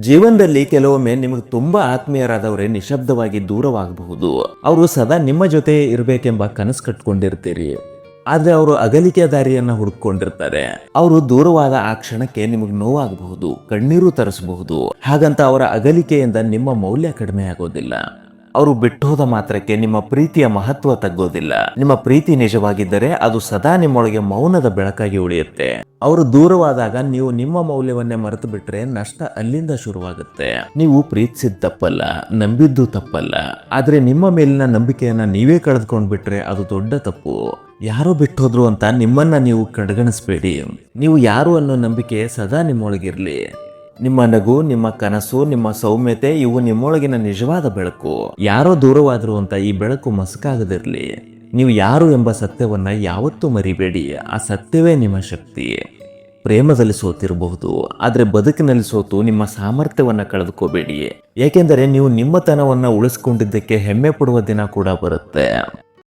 ಜೀವನದಲ್ಲಿ ಕೆಲವೊಮ್ಮೆ ನಿಮಗೆ ತುಂಬಾ ಆತ್ಮೀಯರಾದವರೇ ನಿಶಬ್ದವಾಗಿ ದೂರವಾಗಬಹುದು. ಅವರು ಸದಾ ನಿಮ್ಮ ಜೊತೆ ಇರಬೇಕೆಂಬ ಕನಸು ಕಟ್ಕೊಂಡಿರ್ತೀರಿ. ಆದ್ರೆ ಅವರು ಅಗಲಿಕೆಯ ದಾರಿಯನ್ನ ಹುಡುಕೊಂಡಿರ್ತಾರೆ ಅವರು ದೂರವಾದ ಆ ಕ್ಷಣಕ್ಕೆ ನಿಮಗೆ ನೋವಾಗಬಹುದು, ಕಣ್ಣೀರು ತರಿಸಬಹುದು. ಹಾಗಂತ ಅವರ ಅಗಲಿಕೆಯಿಂದ ನಿಮ್ಮ ಮೌಲ್ಯ ಕಡಿಮೆ ಆಗೋದಿಲ್ಲ ಅವರು ಬಿಟ್ಟೋದ ಮಾತ್ರಕ್ಕೆ ನಿಮ್ಮ ಪ್ರೀತಿಯ ಮಹತ್ವ ತಗ್ಗೋದಿಲ್ಲ. ನಿಮ್ಮ ಪ್ರೀತಿ ನಿಜವಾಗಿದ್ದರೆ ಅದು ಸದಾ ನಿಮ್ಮೊಳಗೆ ಮೌನದ ಬೆಳಕಾಗಿ ಉಳಿಯುತ್ತೆ. ಅವರು ದೂರವಾದಾಗ ನೀವು ನಿಮ್ಮ ಮೌಲ್ಯವನ್ನೇ ಮರೆತು ಬಿಟ್ರೆ ನಷ್ಟ ಅಲ್ಲಿಂದ ಶುರುವಾಗುತ್ತೆ. ನೀವು ಪ್ರೀತಿಸಿದ ತಪ್ಪಲ್ಲ, ನಂಬಿದ್ದು ತಪ್ಪಲ್ಲ. ಆದ್ರೆ ನಿಮ್ಮ ಮೇಲಿನ ನಂಬಿಕೆಯನ್ನ ನೀವೇ ಕಳೆದುಕೊಂಡ್ ಬಿಟ್ರೆ ಅದು ದೊಡ್ಡ ತಪ್ಪು. ಯಾರು ಬಿಟ್ಟೋದ್ರು ಅಂತ ನಿಮ್ಮನ್ನ ನೀವು ಕಡೆಗಣಿಸ್ಬೇಡಿ ನೀವು ಯಾರು ಅನ್ನೋ ನಂಬಿಕೆ ಸದಾ ನಿಮ್ಮೊಳಗಿರ್ಲಿ. ನಿಮ್ಮ ನಗು, ನಿಮ್ಮ ಕನಸು, ನಿಮ್ಮ ಸೌಮ್ಯತೆ, ಇವು ನಿಮ್ಮೊಳಗಿನ ನಿಜವಾದ ಬೆಳಕು. ಯಾರೋ ದೂರವಾದರು ಅಂತ ಈ ಬೆಳಕು ಮಸ್ಕಾಗದಿರಲಿ. ನೀವು ಯಾರು ಎಂಬ ಸತ್ಯವನ್ನ ಯಾವತ್ತೂ ಮರಿಬೇಡಿ. ಆ ಸತ್ಯವೇ ನಿಮ್ಮ ಶಕ್ತಿ. ಪ್ರೇಮದಲ್ಲಿ ಸೋತಿರಬಹುದು, ಆದರೆ ಬದುಕಿನಲ್ಲಿ ಸೋತು ನಿಮ್ಮ ಸಾಮರ್ಥ್ಯವನ್ನು ಕಳೆದುಕೋಬೇಡಿ. ಏಕೆಂದರೆ ನೀವು ನಿಮ್ಮತನವನ್ನು ಉಳಿಸ್ಕೊಂಡಿದ್ದಕ್ಕೆ ಹೆಮ್ಮೆ ಪಡುವ ದಿನ ಕೂಡ ಬರುತ್ತೆ.